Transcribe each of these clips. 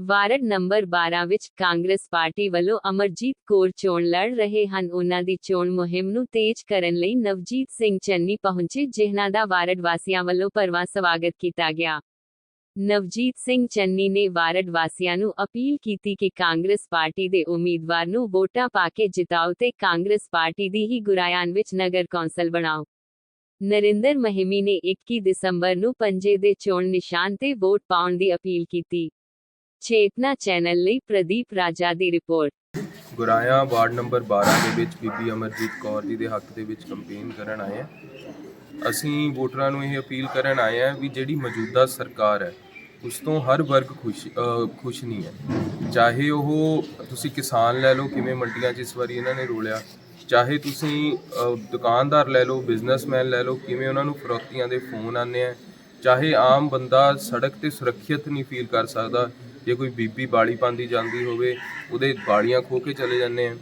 Ward number 12 ਵਿੱਚ Congress party ਵੱਲੋਂ ਅਮਰਜੀਤ ਕੌਰ ਚੋਣ ਲੜ ਰਹੇ ਹਨ। ਉਹਨਾਂ ਦੀ ਚੋਣ ਮੁਹਿੰਮ ਨੂੰ ਤੇਜ਼ ਕਰਨ ਲਈ ਨਵਜੀਤ ਸਿੰਘ ਚੰਨੀ ਪਹੁੰਚੇ, ਜਿਨ੍ਹਾਂ ਦਾ ਵਾਰਡ ਵਾਸੀਆਂ ਵੱਲੋਂ ਭਰਵਾਂ ਸਵਾਗਤ ਕੀਤਾ ਗਿਆ। ਨਵਜੀਤ ਸਿੰਘ ਚੰਨੀ ਨੇ ਵਾਰਡ ਵਾਸੀਆਂ ਨੂੰ ਅਪੀਲ ਕੀਤੀ ਕਿ ਕਾਂਗਰਸ ਪਾਰਟੀ ਦੇ ਉਮੀਦਵਾਰ ਨੂੰ ਵੋਟਾਂ ਪਾ ਕੇ ਜਿਤਾਓ ਤੇ ਕਾਂਗਰਸ ਪਾਰਟੀ ਦੀ ਹੀ ਗੁਰਾਇਆਨ ਵਿੱਚ ਨਗਰ ਕੌਂਸਲ ਬਣਾਓ। ਨਰਿੰਦਰ ਮਹਿਮੀ ਨੇ 21 ਦਸੰਬਰ ਨੂੰ ਪੰਜੇ ਦੇ ਚੋਣ ਨਿਸ਼ਾਨ ਤੇ ਵੋਟ ਪਾਉਣ ਦੀ ਅਪੀਲ ਕੀਤੀ। ਚੇਤਨਾ ਚੈਨਲ ਲਈ ਪ੍ਰਦੀਪ ਰਾਜਾ ਦੀ ਰਿਪੋਰਟ। ਗੁਰਾਇਆ ਵਾਰਡ ਨੰਬਰ 12 ਦੇ ਵਿੱਚ ਬੀਬੀ ਅਮਰਜੀਤ ਕੌਰ ਜੀ ਦੇ ਹੱਕ ਦੇ ਵਿੱਚ ਕੰਪੇਨ ਕਰਨ ਆਏ ਹਾਂ ਅਸੀਂ ਵੋਟਰਾਂ ਨੂੰ ਇਹ ਅਪੀਲ ਕਰਨ ਆਏ ਹਾਂ ਵੀ ਜਿਹੜੀ ਮੌਜੂਦਾ ਸਰਕਾਰ ਹੈ, ਉਸ ਤੋਂ ਹਰ ਵਰਗ ਖੁਸ਼ ਖੁਸ਼ ਨਹੀਂ ਹੈ। ਚਾਹੇ ਉਹ, ਤੁਸੀਂ ਕਿਸਾਨ ਲੈ ਲਓ, ਕਿਵੇਂ ਮੰਡੀਆਂ 'ਚ ਇਸ ਵਾਰੀ ਇਹਨਾਂ ਨੇ ਰੋਲਿਆ, ਚਾਹੇ ਤੁਸੀਂ ਦੁਕਾਨਦਾਰ ਲੈ ਲਓ, ਬਿਜ਼ਨਸਮੈਨ ਲੈ ਲਓ, ਕਿਵੇਂ ਉਹਨਾਂ ਨੂੰ ਫਰੋਤੀਆਂ ਦੇ ਫੋਨ ਆਉਂਦੇ ਆ, ਚਾਹੇ ਆਮ ਬੰਦਾ ਸੜਕ ਤੇ ਸੁਰੱਖਿਅਤ ਨਹੀਂ ਫੀਲ ਕਰ ਸਕਦਾ ਜੇ ਕੋਈ ਬੀਬੀ ਬਾੜੀ ਪਾਉਂਦੀ ਜਾਂਦੀ ਹੋਵੇ ਉਹਦੇ ਬਾੜੀਆਂ ਖੋ ਕੇ ਚਲੇ ਜਾਂਦੇ ਆ।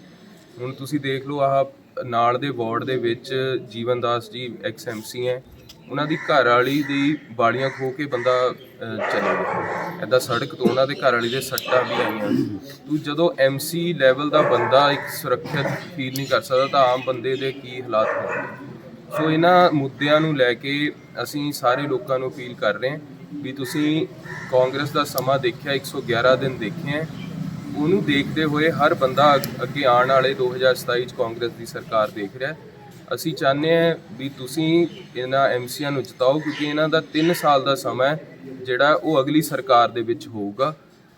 ਹੁਣ ਤੁਸੀਂ ਦੇਖ ਲਓ ਆਹ ਨਾਲ ਦੇ ਵਾਰਡ ਦੇ ਵਿੱਚ ਜੀਵਨ ਦਾਸ ਜੀ ਐਕਸ ਐਮਸੀ ਹੈ। ਉਹਨਾਂ ਦੀ ਘਰ ਵਾਲੀ ਦੀ ਬਾੜੀਆਂ ਖੋ ਕੇ ਬੰਦਾ ਅਹ, ਚਲੇ ਗਿਆ। ਐਦਾਂ ਸੜਕ ਤੋਂ ਉਹਨਾਂ ਦੇ ਘਰ ਵਾਲੀ ਦੇ ਸੱਟਾਂ ਵੀ ਆਈਆਂ। ਤੂੰ ਜਦੋਂ ਐਮਸੀ ਲੈਵਲ ਦਾ ਬੰਦਾ ਇੱਕ ਸੁਰੱਖਿਅਤ ਫੀਲ ਨਹੀਂ ਕਰ ਸਕਦਾ ਤਾਂ ਆਮ ਬੰਦੇ ਦੇ ਕੀ ਹਾਲਾਤ ਹੋਣਗੇ? ਸੋ ਇਹਨਾਂ ਮੁੱਦਿਆਂ ਨੂੰ ਲੈ ਕੇ ਅਸੀਂ ਸਾਰੇ ਲੋਕਾਂ ਨੂੰ ਅਪੀਲ ਕਰ ਰਹੇ ਹਾਂ। ਵੀ ਤੁਸੀਂ ਕਾਂਗਰਸ ਦਾ ਸਮਾਂ ਦੇਖਿਆ 111 ਦਿਨ ਦੇਖੇ ਹੈ, ਉਹਨੂੰ ਦੇਖਦੇ ਹੋਏ ਹਰ ਬੰਦਾ ਅੱਗ- ਅੱਗੇ ਆਉਣ ਵਾਲੇ 2027 ਚ ਕਾਂਗਰਸ ਦੀ ਸਰਕਾਰ ਦੇਖ ਰਿਹਾ ਹੈ। ਅਸੀਂ ਚਾਹੁੰਦੇ ਹਾਂ ਵੀ ਤੁਸੀਂ ਇਹਨਾਂ ਐਮਸੀਆਂ ਨੂੰ ਜਿਤਾਓ, ਕਿਉਂਕਿ ਇਹਨਾਂ ਦਾ 3 ਸਾਲ ਦਾ ਸਮਾਂ ਹੈ, ਜਿਹੜਾ ਉਹ ਅਗਲੀ ਸਰਕਾਰ ਦੇ ਵਿੱਚ ਹੋਊਗਾ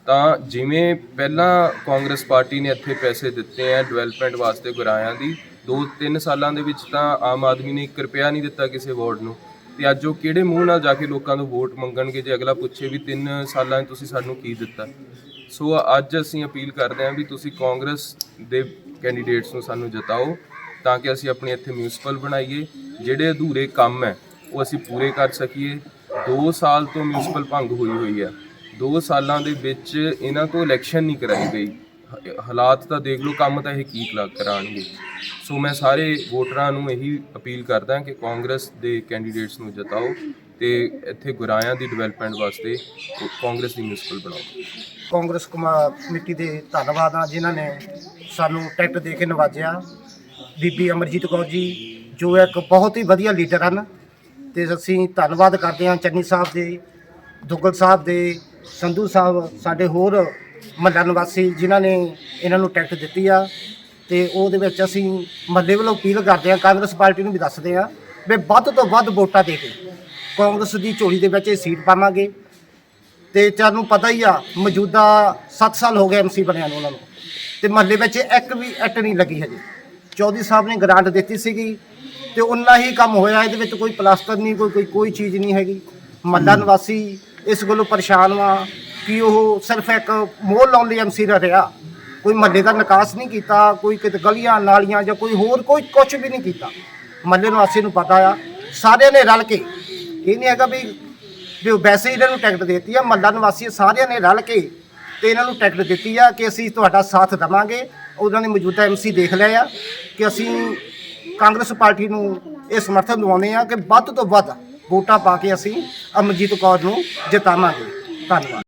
ਤਾਂ ਜਿਵੇਂ ਪਹਿਲਾਂ ਕਾਂਗਰਸ ਪਾਰਟੀ ਨੇ ਇੱਥੇ ਪੈਸੇ ਦਿੱਤੇ ਆ ਡਿਵੈਲਪਮੈਂਟ ਵਾਸਤੇ ਗੁਰਾਇਆਂ ਦੀ 2-3 ਸਾਲਾਂ ਦੇ ਵਿੱਚ ਤਾਂ ਆਮ ਆਦਮੀ ਨੇ 1 ਰੁਪਿਆ ਨਹੀਂ ਦਿੱਤਾ ਕਿਸੇ ਵਾਰਡ ਨੂੰ ਤੇ ਅੱਜ ਉਹ ਕਿਹੜੇ ਮੂੰਹ ਨਾਲ ਜਾ ਕੇ ਲੋਕਾਂ ਤੋਂ ਵੋਟ ਮੰਗਣਗੇ ਜੇ ਅਗਲਾ ਪੁੱਛੇ ਵੀ 3 ਸਾਲਾਂ 'ਚ ਤੁਸੀਂ ਸਾਨੂੰ ਕੀ ਦਿੱਤਾ? ਸੋ ਅੱਜ ਅਸੀਂ ਅਪੀਲ ਕਰਦੇ ਹਾਂ ਵੀ ਤੁਸੀਂ ਕਾਂਗਰਸ ਦੇ ਕੈਂਡੀਡੇਟਸ ਨੂੰ ਸਾਨੂੰ ਜਿਤਾਓ ਤਾਂ ਕਿ ਅਸੀਂ ਆਪਣੇ ਇੱਥੇ ਮਿਊਨਿਸਪਲ ਬਣਾਈਏ। ਜਿਹੜੇ ਅਧੂਰੇ ਕੰਮ ਹੈ, ਉਹ ਅਸੀਂ ਪੂਰੇ ਕਰ ਸਕੀਏ। 2 ਸਾਲ ਤੋਂ ਮਿਊਨਿਸਪਲ ਭੰਗ ਹੋਈ ਹੋਈ ਹੈ। 2 ਸਾਲਾਂ ਦੇ ਵਿੱਚ ਇਹਨਾਂ ਤੋਂ ਇਲੈਕਸ਼ਨ ਨਹੀਂ ਕਰਾਈ ਗਈ। ਹਾਲਾਤ ਤਾਂ ਦੇਖ ਲਓ, ਕੰਮ ਤਾਂ ਇਹ ਕੀ ਕਲਾ ਕਰਾਣਗੇ ਸੋ ਮੈਂ ਸਾਰੇ ਵੋਟਰਾਂ ਨੂੰ ਇਹੀ ਅਪੀਲ ਕਰਦਾ ਕਿ ਕਾਂਗਰਸ ਦੇ ਕੈਂਡੀਡੇਟਸ ਨੂੰ ਜਿਤਾਓ ਤੇ ਇੱਥੇ ਗੁਰਾਇਆਂ ਦੀ ਡਿਵੈਲਪਮੈਂਟ ਵਾਸਤੇ ਕਾਂਗਰਸ ਦੀ ਮਿਊਨਿਸਪਲ ਬਣਾਓ। ਕਾਂਗਰਸ ਕਮਾ- ਕਮੇਟੀ ਦੇ ਧੰਨਵਾਦ ਆ, ਜਿਨ੍ਹਾਂ ਨੇ ਸਾਨੂੰ ਟਿਕਟ ਦੇ ਕੇ ਨਵਾਜਿਆ। ਬੀਬੀ ਅਮਰਜੀਤ ਕੌਰ ਜੀ, ਜੋ ਇੱਕ ਬਹੁਤ ਹੀ ਵਧੀਆ ਲੀਡਰ ਹਨ, ਤੇ ਅਸੀਂ ਧੰਨਵਾਦ ਕਰਦੇ ਹਾਂ ਚੰਨੀ ਸਾਹਿਬ ਦੇ ਦੁੱਗਲ ਸਾਹਿਬ ਦੇ ਸੰਧੂ ਸਾਹਿਬ, ਸਾਡੇ ਹੋਰ ਮਹੱਲਾ ਨਿਵਾਸੀ ਜਿਨ੍ਹਾਂ ਨੇ ਇਹਨਾਂ ਨੂੰ ਟਿਕਟ ਦਿੱਤੀ ਆ ਤੇ ਉਹਦੇ ਵਿੱਚ ਅਸੀਂ ਮਹੱਲੇ ਵੱਲੋਂ ਅਪੀਲ ਕਰਦੇ ਹਾਂ ਕਾਂਗਰਸ ਪਾਰਟੀ ਨੂੰ ਵੀ ਦੱਸਦੇ ਹਾਂ ਵੀ ਵੱਧ ਤੋਂ ਵੱਧ ਵੋਟਾਂ ਦੇ ਕੇ ਕਾਂਗਰਸ ਦੀ ਝੋਲੀ ਦੇ ਵਿੱਚ ਇਹ ਸੀਟ ਪਾਵਾਂਗੇ। ਤੇ ਤੁਹਾਨੂੰ ਪਤਾ ਹੀ ਆ, ਮੌਜੂਦਾ 7 ਸਾਲ ਹੋ ਗਏ ਐਮਸੀ ਬਣਿਆ ਨੂੰ ਉਹਨਾਂ ਨੂੰ। ਤੇ ਮਹੱਲੇ ਵਿੱਚ ਇੱਕ ਵੀ ਐਟ ਨਹੀਂ ਲੱਗੀ ਹਜੇ। ਚੌਧਰੀ ਸਾਹਿਬ ਨੇ ਗ੍ਰਾਂਟ ਦਿੱਤੀ ਸੀਗੀ ਤੇ ਉਨਾ ਹੀ ਕੰਮ ਹੋਇਆ, ਇਹਦੇ ਵਿੱਚ ਕੋਈ ਪਲਾਸਟਰ ਨਹੀਂ, ਕੋਈ ਕੋਈ ਕੋਈ ਚੀਜ਼ ਨਹੀਂ ਹੈਗੀ। ਮਹੱਲਾ ਨਿਵਾਸੀ ਇਸ ਗੱਲੋਂ ਪਰੇਸ਼ਾਨ ਵਾ। ਕਿ ਉਹ ਸਿਰਫ ਇੱਕ ਮੋਹ ਲਾਉਣ ਲਈ ਦਾ ਰਿਹਾ। ਕੋਈ ਮਹੱਲੇ ਦਾ ਨਿਕਾਸ ਨਹੀਂ ਕੀਤਾ, ਕੋਈ ਕਿਤੇ ਗਲੀਆਂ ਨਾਲੀਆਂ ਜਾਂ ਕੋਈ ਹੋਰ ਕੋਈ ਕੁਝ ਵੀ ਨਹੀਂ ਕੀਤਾ। ਮਹੱਲੇ ਨਿਵਾਸੀ ਨੂੰ ਪਤਾ ਆ, ਸਾਰਿਆਂ ਨੇ ਰਲ ਕੇ ਇਹ ਨਹੀਂ ਹੈਗਾ ਵੀ ਵੀ ਵੈਸੇ ਇਹਨਾਂ ਨੂੰ ਟਿਕਟ ਦਿੱਤੀ ਆ, ਮਹੱਲਾ ਨਿਵਾਸੀ ਸਾਰਿਆਂ ਨੇ ਰਲ ਕੇ ਤੇ ਇਹਨਾਂ ਨੂੰ ਟਿਕਟ ਦਿੱਤੀ ਆ ਕਿ ਅਸੀਂ ਤੁਹਾਡਾ ਸਾਥ ਦੇਵਾਂਗੇ। ਉਹਨਾਂ ਨੇ ਮੌਜੂਦਾ ਐਮਸੀ ਦੇਖ ਲਿਆ ਆ ਕਿ ਅਸੀਂ ਕਾਂਗਰਸ ਪਾਰਟੀ ਨੂੰ ਇਹ ਸਮਰਥਨ ਦਿਵਾਉਂਦੇ ਆ ਕਿ ਵੱਧ ਤੋਂ ਵੱਧ ਵੋਟਾਂ ਪਾ ਕੇ ਅਸੀਂ ਅਮਰਜੀਤ ਕੌਰ ਨੂੰ ਜਿਤਾਵਾਂਗੇ। ਧੰਨਵਾਦ।